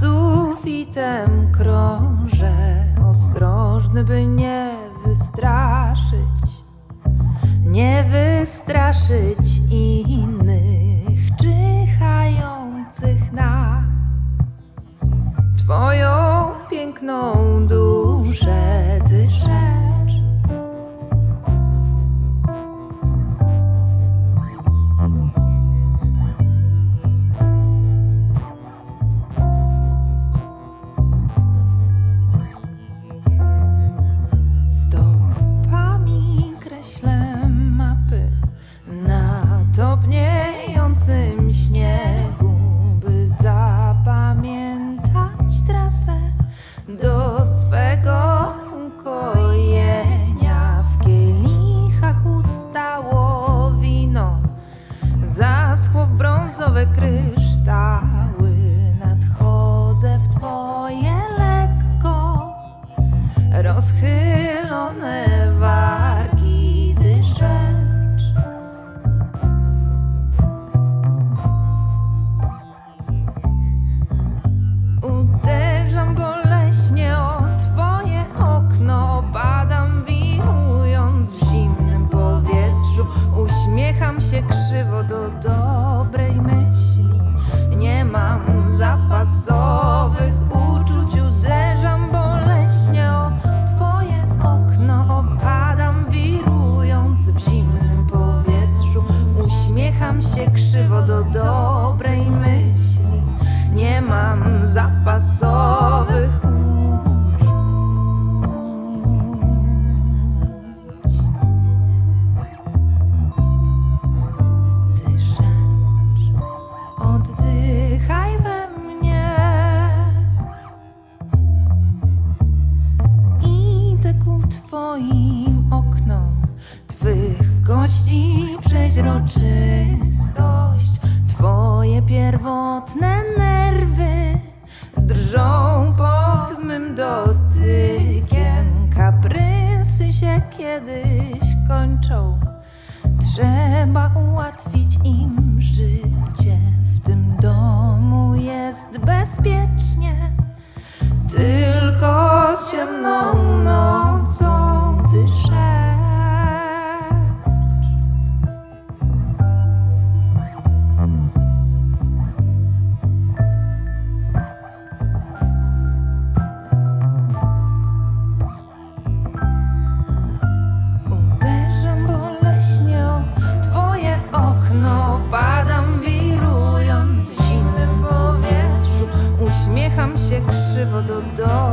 sufitem krążę, ostrożny, by nie wystraszyć, nie wystraszyć innych. березове криш. idzie krzywo do domu. przeźroczystość. Twoje pierwotne nerwy drżą pod mym dotykiem. Kaprysy się kiedyś kończą. Trzeba ułatwić im życie. W tym domu jest bezpiecznie. Tylko ciemną I do